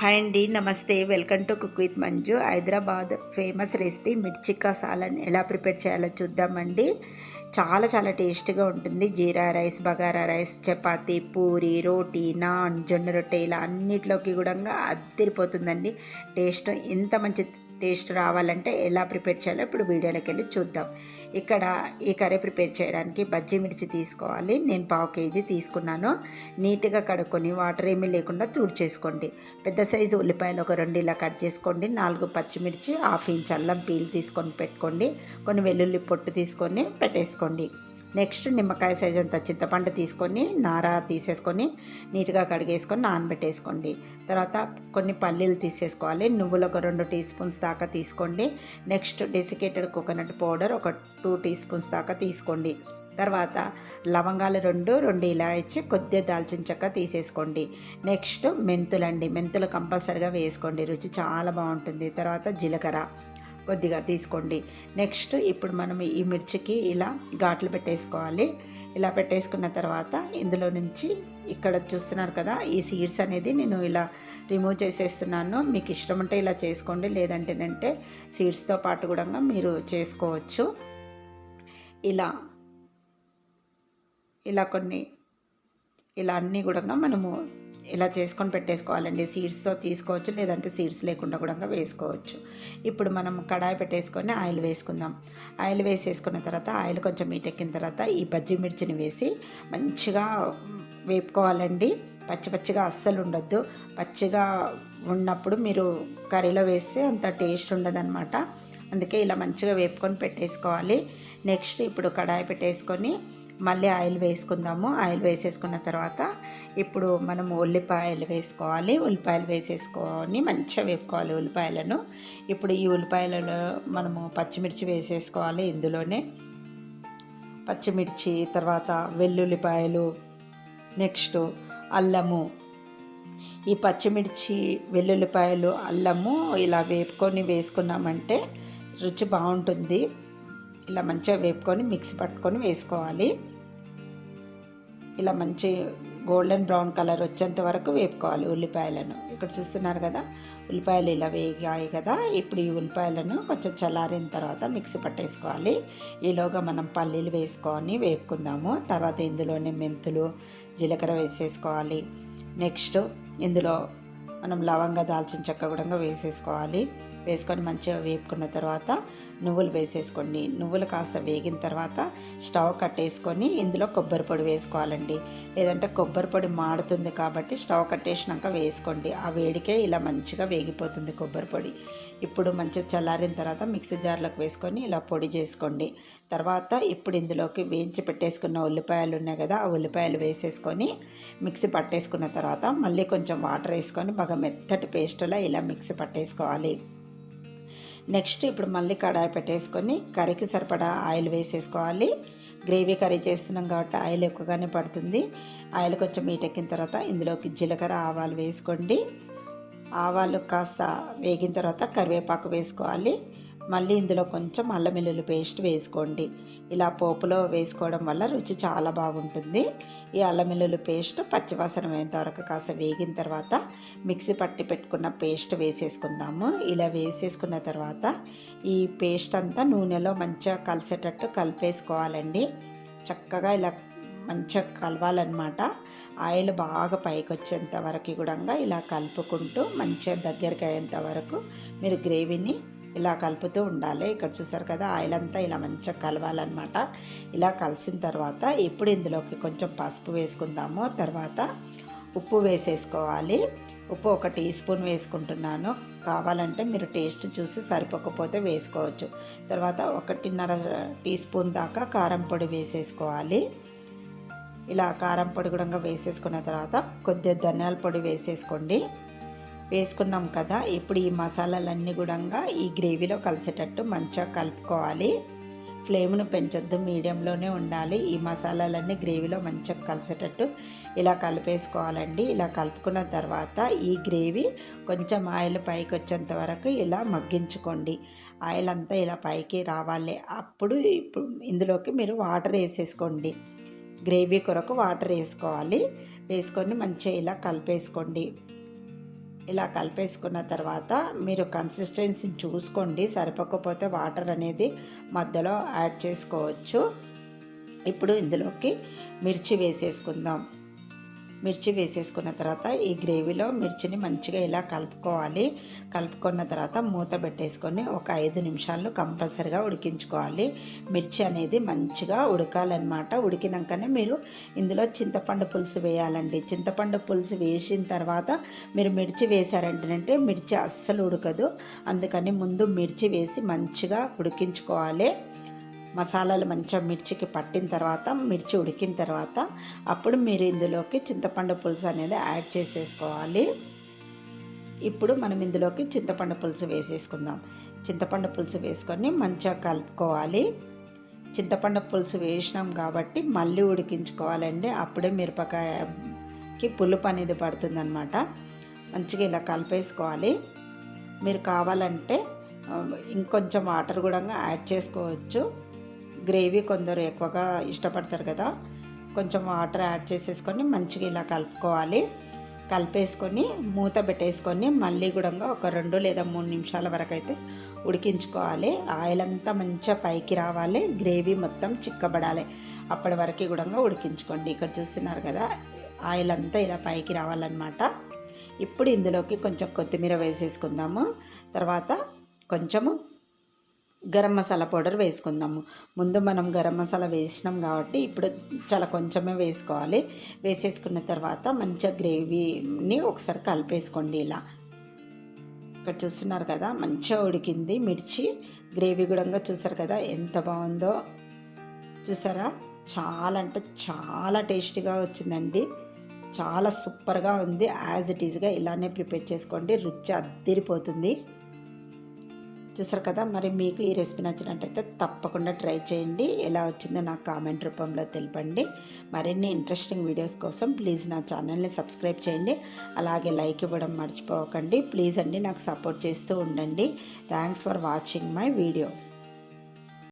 Hi అండి నమస్తే. Welcome to cook with Manju. Hyderabad famous recipe మిర్చికా సాలని ఎలా ప్రిపేర్ చేయాలో చూద్దామండి. చాలా చాలా టేస్ట్గా ఉంటుంది. జీరా రైస్ బగారా రైస్ చపాతి పూరి రోటీ నాన్ జొన్న రొట్టె ఇలా అన్నిట్లోకి కూడా అద్దరిపోతుందండి టేస్ట్ ఎంత మంచి టేస్ట్ రావాలంటే ఎలా ప్రిపేర్ చేయాలో ఇప్పుడు వీడియోలోకి వెళ్ళి చూద్దాం. ఇక్కడ ఈ కర్రీ ప్రిపేర్ చేయడానికి బజ్జీ మిర్చి తీసుకోవాలి. నేను పావు కేజీ తీసుకున్నాను. నీట్గా కడుక్కొని వాటర్ ఏమీ లేకుండా తుడిచేసుకోండి పెద్ద సైజు ఉల్లిపాయలు ఒక రెండు ఇలా కట్ చేసుకోండి. నాలుగు పచ్చిమిర్చి హాఫ్ ఇంచ్ అల్లం పీల్ తీసుకొని పెట్టుకోండి. కొన్ని వెల్లుల్లి పొట్టు తీసుకొని పెట్టేసుకోండి. నెక్స్ట్ నిమ్మకాయ సైజ్ అంత చింతపండు తీసుకొని నార తీసేసుకొని నీట్గా కడిగేసుకొని నానబెట్టేసుకోండి. తర్వాత కొన్ని పల్లీలు తీసేసుకోవాలి. నువ్వులు ఒక రెండు టీ స్పూన్స్ దాకా తీసుకోండి. నెక్స్ట్ డెసికేటెడ్ కోకోనట్ పౌడర్ ఒక టూ టీ స్పూన్స్ దాకా తీసుకోండి. తర్వాత లవంగాలు రెండు రెండు ఇలా ఇచ్చి కొద్దిగా దాల్చిన చెక్క తీసేసుకోండి. నెక్స్ట్ మెంతులండి. మెంతులు కంపల్సరిగా వేసుకోండి. రుచి చాలా బాగుంటుంది. తర్వాత జీలకర్ర. కొద్దిగా తీసుకోండి. నెక్స్ట్ ఇప్పుడు మనం ఈ మిర్చికి ఇలా ఘాట్లు పెట్టేసుకోవాలి. ఇలా పెట్టేసుకున్న తర్వాత ఇందులో నుంచి ఇక్కడ చూస్తున్నారు కదా ఈ సీడ్స్ అనేది నేను ఇలా రిమూవ్ చేసేస్తున్నాను. మీకు ఇష్టం ఉంటే ఇలా చేసుకోండి లేదంటేనంటే సీడ్స్తో పాటు కూడా మీరు చేసుకోవచ్చు. ఇలా ఇలా కొన్ని ఇలా అన్నీ కూడా మనము ఇలా చేసుకొని పెట్టేసుకోవాలండి. సీడ్స్తో తీసుకోవచ్చు లేదంటే సీడ్స్ లేకుండా కూడా వేసుకోవచ్చు. ఇప్పుడు మనం కడాయి పెట్టేసుకొని ఆయిల్ వేసుకుందాం. ఆయిల్ వేసేసుకున్న తర్వాత ఆయిల్ కొంచెం మీటెక్కిన తర్వాత ఈ బజ్జి మిర్చిని వేసి మంచిగా వేపుకోవాలండి. పచ్చి పచ్చిగా అస్సలు ఉండొద్దు. పచ్చిగా ఉన్నప్పుడు మీరు కర్రీలో వేస్తే అంత టేస్ట్ ఉండదన్నమాట. అందుకే ఇలా మంచిగా వేపుకొని పెట్టేసుకోవాలి. నెక్స్ట్ ఇప్పుడు కడాయి పెట్టేసుకొని మళ్ళీ ఆయిల్ వేసుకుందాము. ఆయిల్ వేసేసుకున్న తర్వాత ఇప్పుడు మనం ఉల్లిపాయలు వేసుకోవాలి. ఉల్లిపాయలు వేసేసుకొని మంచిగా వేపుకోవాలి ఉల్లిపాయలను. ఇప్పుడు ఈ ఉల్లిపాయలలో మనము పచ్చిమిర్చి వేసేసుకోవాలి ఇందులోనే. పచ్చిమిర్చి తర్వాత వెల్లుల్లిపాయలు నెక్స్ట్ అల్లము. ఈ పచ్చిమిర్చి వెల్లుల్లిపాయలు అల్లము ఇలా వేపుకొని వేసుకున్నామంటే రుచి బాగుంటుంది. ఇలా మంచిగా వేపుకొని మిక్సీ పట్టుకొని వేసుకోవాలి. ఇలా మంచి గోల్డెన్ బ్రౌన్ కలర్ వచ్చేంత వరకు వేపుకోవాలి ఉల్లిపాయలను. ఇక్కడ చూస్తున్నారు కదా ఉల్లిపాయలు ఇలా వేగాయి కదా. ఇప్పుడు ఈ ఉల్లిపాయలను కొంచెం చల్లారిన తర్వాత మిక్సీ పట్టేసుకోవాలి. ఈలోగా మనం పల్లీలు వేసుకొని వేపుకుందాము. తర్వాత ఇందులోనే మెంతులు జీలకర్ర వేసేసుకోవాలి. నెక్స్ట్ ఇందులో మనం లవంగా దాల్చిన చెక్క కూడా వేసేసుకోవాలి. వేసుకొని మంచిగా వేపుకున్న తర్వాత నువ్వులు వేసేసుకోండి. నువ్వులు కాస్త వేగిన తర్వాత స్టవ్ కట్టేసుకొని ఇందులో కొబ్బరి పొడి వేసుకోవాలండి. లేదంటే కొబ్బరి పొడి మాడుతుంది కాబట్టి స్టవ్ కట్టేసినాక వేసుకోండి. ఆ వేడికే ఇలా మంచిగా వేగిపోతుంది కొబ్బరి పొడి. ఇప్పుడు మంచిగా చల్లారిన తర్వాత మిక్సీ జార్లోకి వేసుకొని ఇలా పొడి చేసుకోండి. తర్వాత ఇప్పుడు ఇందులోకి వేయించి పెట్టేసుకున్న ఉల్లిపాయలు ఉన్నాయి కదా ఆ ఉల్లిపాయలు వేసేసుకొని మిక్సీ పట్టేసుకున్న తర్వాత మళ్ళీ కొంచెం వాటర్ వేసుకొని బాగా మెత్తటి పేస్టులా ఇలా మిక్సీ పట్టేసుకోవాలి. నెక్స్ట్ ఇప్పుడు మళ్ళీ కడాయి పెట్టేసుకొని కర్రీకి సరిపడా ఆయిల్ వేసేసుకోవాలి. గ్రేవీ కర్రీ చేస్తున్నాం కాబట్టి ఆయిల్ ఎక్కువగానే పడుతుంది. ఆయిల్ కొంచెం మీటెక్కిన తర్వాత ఇందులోకి జీలకర్ర ఆవాలు వేసుకోండి. ఆవాలు కాస్త వేగిన తర్వాత కరివేపాకు వేసుకోవాలి. మళ్ళీ ఇందులో కొంచెం అల్లం వెల్లుల్లి పేస్ట్ వేసుకోండి. ఇలా పోపులో వేసుకోవడం వల్ల రుచి చాలా బాగుంటుంది. ఈ అల్లం వెల్లుల్లి పేస్ట్ పచ్చివాసన వరకు కాస్త వేగిన తర్వాత మిక్సీ పట్టి పెట్టుకున్న పేస్ట్ వేసేసుకుందాము. ఇలా వేసేసుకున్న తర్వాత ఈ పేస్ట్ అంతా నూనెలో మంచిగా కలిసేటట్టు కలిపేసుకోవాలండి. చక్కగా ఇలా మంచిగా కలవాలన్నమాట. ఆయిల్ బాగా పైకి వచ్చేంత వరకు కూడా ఇలా కలుపుకుంటూ మంచిగా దగ్గరికి అయ్యేంత వరకు మీరు గ్రేవీని ఇలా కలుపుతూ ఉండాలి. ఇక్కడ చూసారు కదా ఆయిల్ అంతా ఇలా మంచిగా కలవాలన్నమాట. ఇలా కలిసిన తర్వాత ఇప్పుడు ఇందులోకి కొంచెం పసుపు వేసుకుందాము. తర్వాత ఉప్పు వేసేసుకోవాలి. ఉప్పు ఒక టీ స్పూన్ వేసుకుంటున్నాను. కావాలంటే మీరు టేస్ట్ చూసి సరిపోకపోతే వేసుకోవచ్చు. తర్వాత ఒకటిన్నర టీ స్పూన్ దాకా కారం పొడి వేసేసుకోవాలి. ఇలా కారం పొడి కూడా వేసేసుకున్న తర్వాత కొద్దిగా ధనియాల పొడి వేసేసుకోండి. వేసుకున్నాం కదా ఇప్పుడు ఈ మసాలాలన్నీ కూడా ఈ గ్రేవీలో కలిసేటట్టు మంచిగా కలుపుకోవాలి. ఫ్లేమ్ను పెంచొద్దు మీడియంలోనే ఉండాలి. ఈ మసాలాలన్నీ గ్రేవీలో మంచిగా కలిసేటట్టు ఇలా కలిపేసుకోవాలండి. ఇలా కలుపుకున్న తర్వాత ఈ గ్రేవీ కొంచెం ఆయిల్ పైకి వచ్చేంత వరకు ఇలా మగ్గించుకోండి. ఆయిల్ అంతా ఇలా పైకి రావాలి. అప్పుడు ఇప్పుడు ఇందులోకి మీరు వాటర్ వేసేసుకోండి. గ్రేవీ కొరకు వాటర్ వేసుకోవాలి. వేసుకొని మంచిగా ఇలా కలిపేసుకోండి. ఇలా కలిపేసుకున్న తర్వాత మీరు కన్సిస్టెన్సీ చూసుకోండి. సరిపోకపోతే వాటర్ అనేది మధ్యలో యాడ్ చేసుకోవచ్చు. ఇప్పుడు ఇందులోకి మిర్చి వేసేసుకుందాం. మిర్చి వేసేసుకున్న తర్వాత ఈ గ్రేవీలో మిర్చిని మంచిగా ఇలా కలుపుకోవాలి. కలుపుకున్న తర్వాత మూత పెట్టేసుకొని ఒక ఐదు నిమిషాలు కంపల్సరిగా ఉడికించుకోవాలి. మిర్చి అనేది మంచిగా ఉడకాలన్నమాట. ఉడికినాకనే మీరు ఇందులో చింతపండు పులుసు వేయాలండి. చింతపండు పులుసు వేసిన తర్వాత మీరు మిర్చి వేసారంటేనంటే మిర్చి అస్సలు ఉడకదు. అందుకని ముందు మిర్చి వేసి మంచిగా ఉడికించుకోవాలి. మసాలాలు మంచిగా మిర్చికి పట్టిన తర్వాత మిర్చి ఉడికిన తర్వాత అప్పుడు మీరు ఇందులోకి చింతపండు పులుసు అనేది యాడ్ చేసేసుకోవాలి. ఇప్పుడు మనం ఇందులోకి చింతపండు పులుసు వేసేసుకుందాం. చింతపండు పులుసు వేసుకొని మంచిగా కలుపుకోవాలి. చింతపండు పులుసు వేసినాం కాబట్టి మళ్ళీ ఉడికించుకోవాలండి. అప్పుడే మిరపకాయకి పులుపు అనేది పడుతుందనమాట మంచిగా ఇలా కలిపేసుకోవాలి. మీరు కావాలంటే ఇంకొంచెం వాటర్ కూడా యాడ్ చేసుకోవచ్చు. గ్రేవీ కొందరు ఎక్కువగా ఇష్టపడతారు కదా కొంచెం వాటర్ యాడ్ చేసేసుకొని మంచిగా ఇలా కలుపుకోవాలి. కలిపేసుకొని మూత పెట్టేసుకొని మళ్ళీ కూడా ఒక రెండు లేదా మూడు నిమిషాల వరకు అయితే ఉడికించుకోవాలి. ఆయిల్ అంతా మంచిగా పైకి రావాలి గ్రేవీ మొత్తం చిక్కబడాలి. అప్పటి వరకు కూడా ఉడికించుకోండి. ఇక్కడ చూస్తున్నారు కదా ఆయిల్ అంతా ఇలా పైకి రావాలన్నమాట. ఇప్పుడు ఇందులోకి కొంచెం కొత్తిమీర వేసేసుకుందాము. తర్వాత కొంచెము గరం మసాలా పౌడర్ వేసుకుందాము. ముందు మనం గరం మసాలా వేసినాం కాబట్టి ఇప్పుడు చాలా కొంచెమే వేసుకోవాలి. వేసేసుకున్న తర్వాత మంచిగా గ్రేవీని ఒకసారి కలిపేసుకోండి ఇలా. ఇక్కడ చూస్తున్నారు కదా మంచిగా ఉడికింది మిర్చి. గ్రేవీ కూడా చూసారు కదా ఎంత బాగుందో. చూసారా? చాలా అంటే చాలా టేస్టీగా వచ్చిందండి. చాలా సూపర్గా ఉంది. యాజ్ ఇట్ ఈజ్గా ఇలానే ప్రిపేర్ చేసుకోండి. రుచి అద్దిరిపోతుంది చూసారు కదా మరి మీకు ఈ రెసిపీ నచ్చినట్టయితే తప్పకుండా ట్రై చేయండి. ఎలా వచ్చిందో నాకు కామెంట్ రూపంలో తెలపండి. మరిన్ని ఇంట్రెస్టింగ్ వీడియోస్ కోసం ప్లీజ్ నా ఛానల్ని సబ్స్క్రైబ్ చేయండి. అలాగే లైక్ ఇవ్వడం మర్చిపోకండి. ప్లీజ్ అండి నాకు సపోర్ట్ చేస్తూ ఉండండి. Thanks for watching my video.